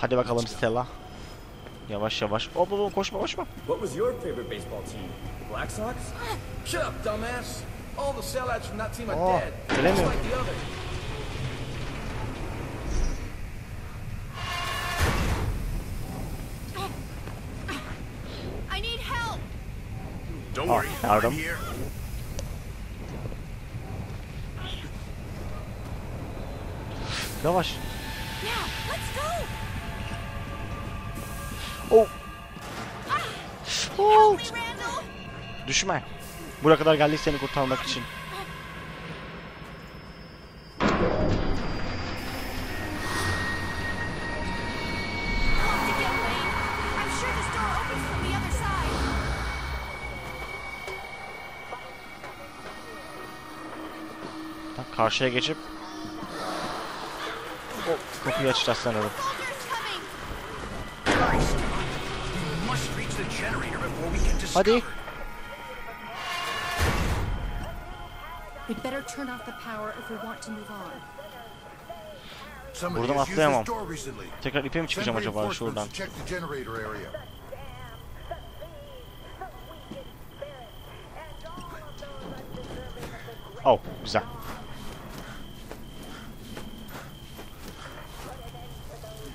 Hadi bakalım Stella. Yavaş yavaş. Hop hop koşma koşma. What was your favorite baseball team? Black Sox? Shut up, dumbass. All the sellouts from that team are Oh, dead. Just bilemiyorum. like the others. I need help. Don't Oh, worry, Adam. I'm here. Yavaş. Now, let's go. Oh. Oh. Düşme. Buraya kadar geldik seni kurtarmak için. Karşıya geçip Hop, kapıyı açacağız sanırım. Somebody Buradan atlayamam. Tekrar ipe mi çıkacağım acaba şuradan? to Check the generator area. Oh, güzel.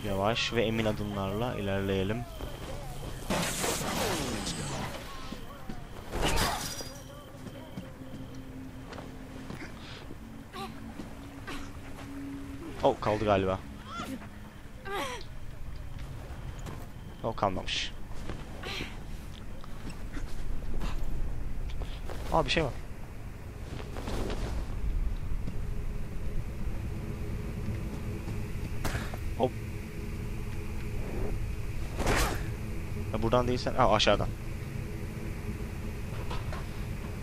Yavaş ve emin adımlarla ilerleyelim. Kaldı galiba. Oh kalmamış. Aa bir şey var. Hop. Ya buradan değilsen... Aa aşağıdan.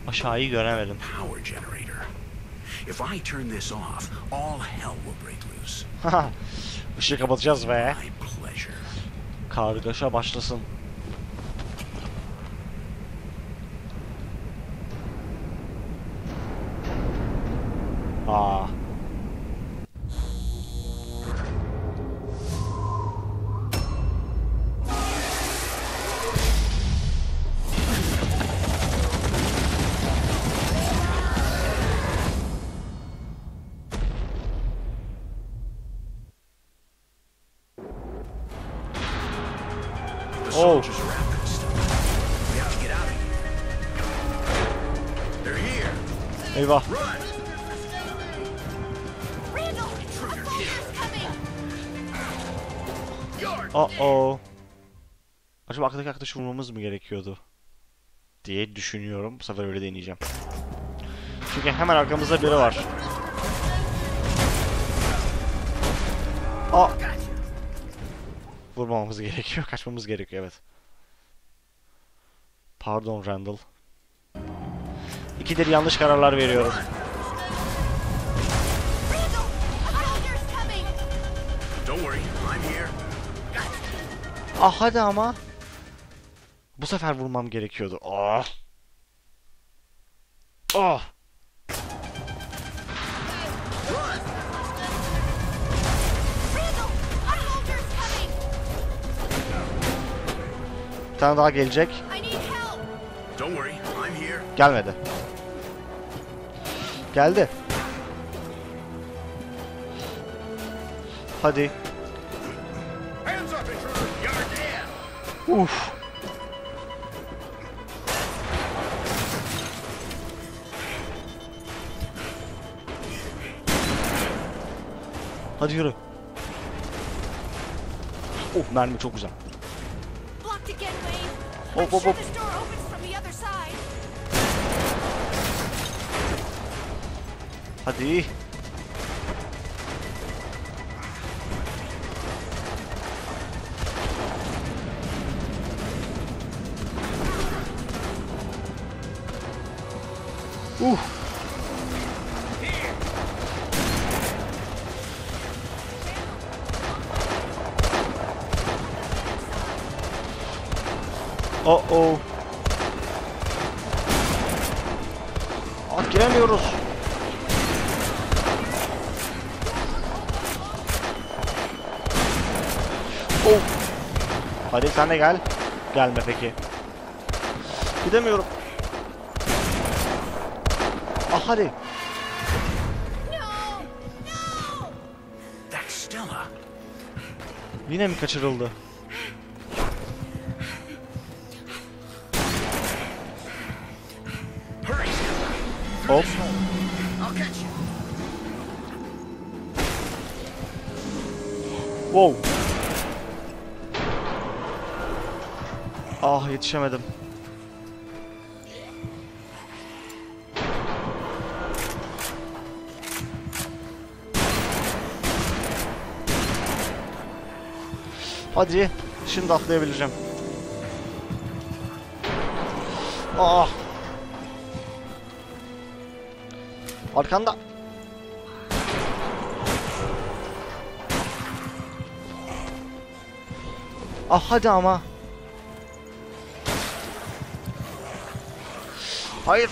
Aşağıyı göremedim. Power. If I turn this off, all hell will break loose. Işığı kapatacağız ve kargaşa başlasın. Here. Eyvah. Oh oh. Acaba arkadaki arkadaşı vurmamız mı gerekiyordu? Diye düşünüyorum. Bu sefer öyle deneyeceğim. Çünkü hemen arkamızda biri var. Aa! Vurmamamız gerekiyor. Kaçmamız gerekiyor evet. Pardon Randall. İkidir yanlış kararlar here. Ah hadi ama. Bu sefer vurmam gerekiyordu. Ah. Ah. Randall, tane daha gelecek. Gelmedi. Geldi. Hadi. Uf. Hadi yürü. Oh mermi çok güzel. I'm hop, sure hop. this door opens from the other side. Hadi. Uh. Oh oh. Aa, giremiyoruz. Oh. Hadi sen de gel. Gelme peki. Gidemiyorum. Ah hadi. Yine mi kaçırıldı? Hop. Wow. Ah yetişemedim. Hadi. Şimdi atlayabileceğim. Ah. Arkanda. Ah hadi ama. Hayır.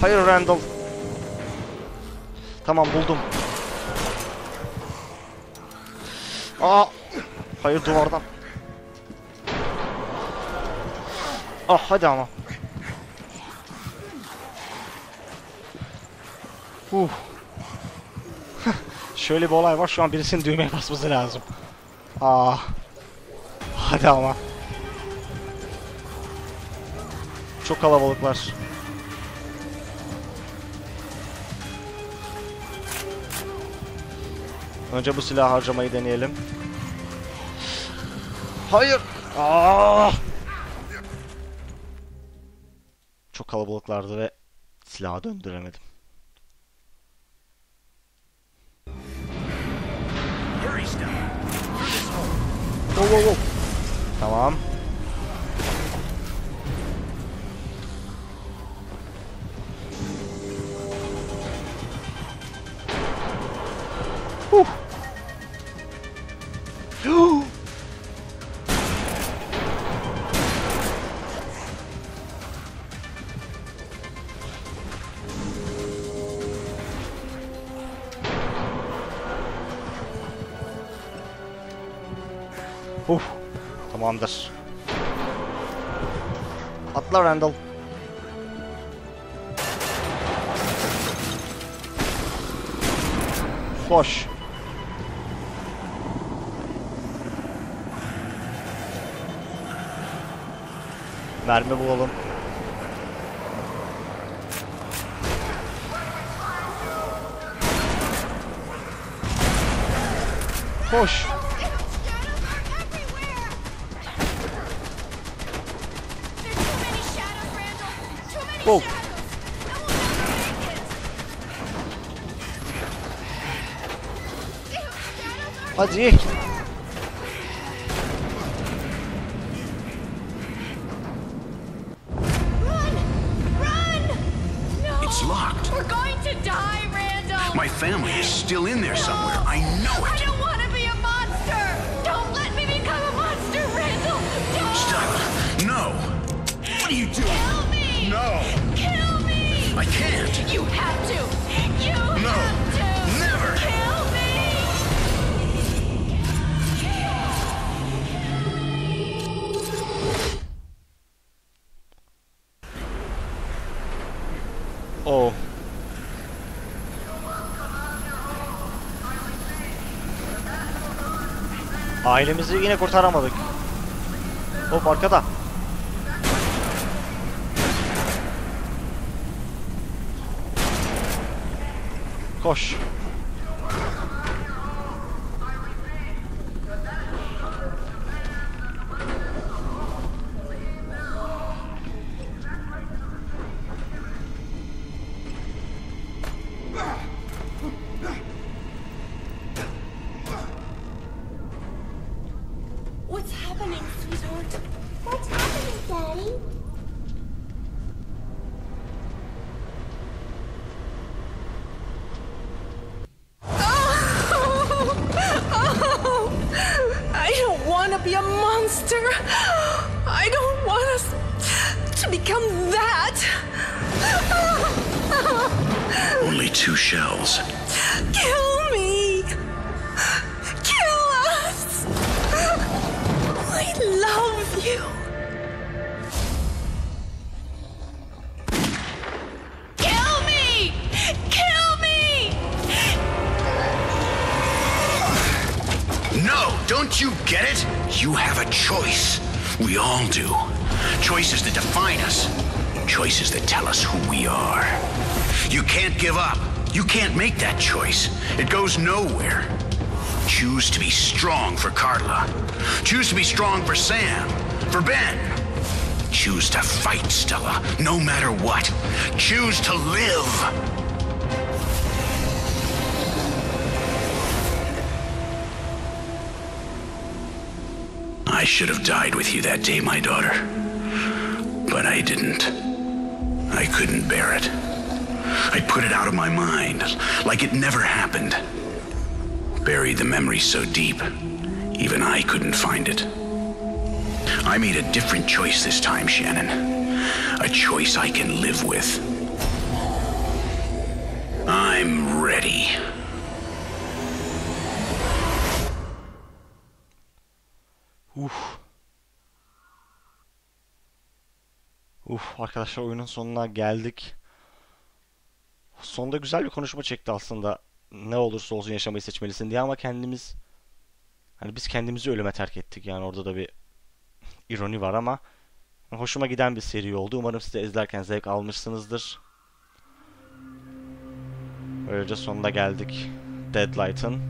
Hayır Randall. Tamam buldum. Aa. Hayır duvardan. Ah hadi ama. Uh. Şöyle bir olay var şu an birisinin düğmeye basması lazım. Ah. Hadi ama. Çok kalabalıklar. Önce bu silahı harcamayı deneyelim. Hayır. Aa! Çok kalabalıklardı ve silahı döndüremedim. Tamam. Uf. Tamamdır. Atla Randall. Koş. Mermi bulalım. Koş. Hadi. Run! Run! No! It's locked. We're going to die, Randall! My family is still in there somewhere. I know it. don't Ailemizi yine kurtaramadık. Hop arkada. Koş. to be a monster. I don't want us to become that. Only two shells. Kill me. Kill us. I love you. Don't you get it? You have a choice. We all do. Choices that define us. Choices that tell us who we are. You can't give up. You can't make that choice. It goes nowhere. Choose to be strong for Carla. Choose to be strong for Sam. For Ben. Choose to fight, Stella, no matter what. Choose to live. I should have died with you that day, my daughter. But I didn't. I couldn't bear it. I put it out of my mind, like it never happened. Buried the memory so deep, even I couldn't find it. I made a different choice this time, Shannon. A choice I can live with. I'm ready. Uf. Uf arkadaşlar oyunun sonuna geldik. Sonunda güzel bir konuşma çekti aslında. Ne olursa olsun yaşamayı seçmelisin diye ama kendimiz hani biz kendimizi ölüme terk ettik yani orada da bir ironi var ama hoşuma giden bir seri oldu. Umarım siz de izlerken zevk almışsınızdır. Böylece sonuna geldik. Deadlight'ın.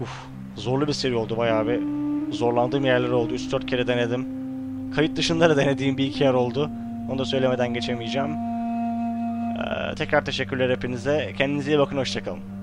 Uf, zorlu bir seri oldu bayağı bir. Zorlandığım yerler oldu. 3-4 kere denedim. Kayıt dışında da denediğim bir iki yer oldu. Onu da söylemeden geçemeyeceğim. Ee, tekrar teşekkürler hepinize. Kendinize iyi bakın. Hoşçakalın.